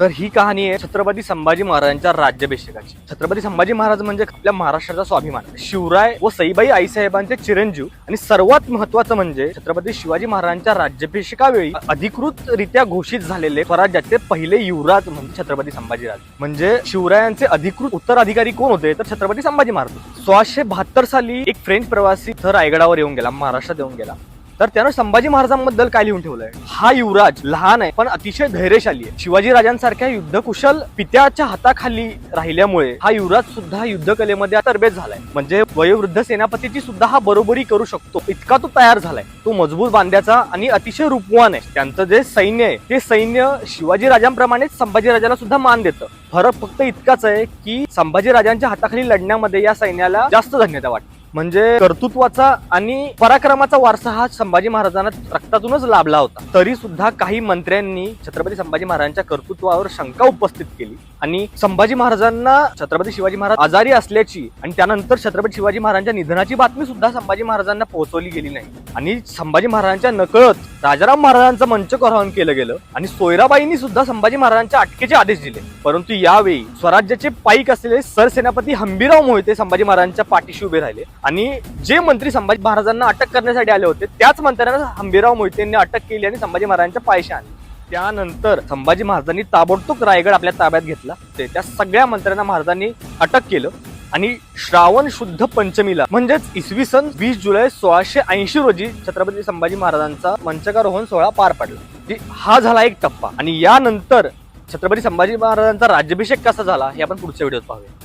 तर ही कहाणी आहे छत्रपती संभाजी महाराजांच्या राज्याभिषेकाची. छत्रपती संभाजी महाराज म्हणजे आपल्या महाराष्ट्राचा स्वाभिमान. शिवराय व सईबाई आईसाहेबांचे चिरंजीव आणि सर्वात महत्वाचं म्हणजे छत्रपती शिवाजी महाराजांच्या राज्याभिषेकावेळी अधिकृतरित्या घोषित झालेले स्वराज्याचे पहिले युवराज म्हणजे छत्रपती संभाजीराज. म्हणजे शिवरायांचे अधिकृत उत्तराधिकारी कोण होते? तर छत्रपती संभाजी महाराज सोळाशे बहात्तर साली एक फ्रेंच प्रवासी थर रायगडावर येऊन गेला महाराष्ट्रात येऊन गेला. तर त्यानं संभाजी महाराजांबद्दल काय लिहून ठेवलंय? हा युवराज लहान आहे पण अतिशय धैर्यशाली आहे. शिवाजी राजांसारख्या युद्धकुशल पित्याच्या हाताखाली राहिल्यामुळे हा युवराज सुद्धा युद्धकलेमध्ये तरबेज झालाय. म्हणजे वयोवृद्ध सेनापतीची सुद्धा हा बरोबरी करू शकतो. इतका तो तयार झालाय. तो मजबूत बांध्याचा आणि अतिशय रूपवान आहे. त्यांचं जे सैन्य आहे ते सैन्य शिवाजी राजांप्रमाणेच संभाजी राजाला सुद्धा मान देतं. फरक फक्त इतकाच आहे की संभाजी राजांच्या हाताखाली लढण्यामध्ये या सैन्याला जास्त धन्यता वाटते. म्हणजे कर्तृत्वाचा आणि पराक्रमाचा वारसा हा संभाजी महाराजांना रक्तातूनच लाभला होता. तरी सुद्धा काही मंत्र्यांनी छत्रपती संभाजी महाराजांच्या कर्तृत्वावर शंका उपस्थित केली आणि संभाजी महाराजांना छत्रपती शिवाजी महाराज आजारी असल्याची आणि त्यानंतर छत्रपती शिवाजी महाराजांच्या निधनाची बातमी सुद्धा संभाजी महाराजांना पोहोचवली गेली नाही. आणि संभाजी महाराजांच्या नकळत राजाराम महाराजांचं मंचकरण केलं गेलं आणि सोयराबाईंनी सुद्धा संभाजी महाराजांच्या अटकेचे आदेश दिले. परंतु यावेळी स्वराज्याचे पाईक असलेले सरसेनापती हंबीराव मोहिते संभाजी महाराजांच्या पाठीशी उभे राहिले आणि जे मंत्री संभाजी महाराजांना अटक करण्यासाठी आले होते त्याच मंत्र्यांना हंबीराव मोहितेंनी अटक केली आणि संभाजी महाराजांच्या पायशी आणले. त्यानंतर संभाजी महाराजांनी ताबडतोब रायगड आपल्या ताब्यात घेतला. ते त्या सगळ्या मंत्र्यांना महाराजांनी अटक केलं. आणि श्रावण शुद्ध पंचमीला म्हणजेच इसवी सन वीस जुलै सोळाशे ऐंशी रोजी छत्रपती संभाजी महाराजांचा मंचकारोहण सोहळा पार पडला. हा झाला एक टप्पा. आणि यानंतर छत्रपती संभाजी महाराजांचा राज्याभिषेक कसा झाला हे आपण पुढच्या व्हिडिओत पाहूया.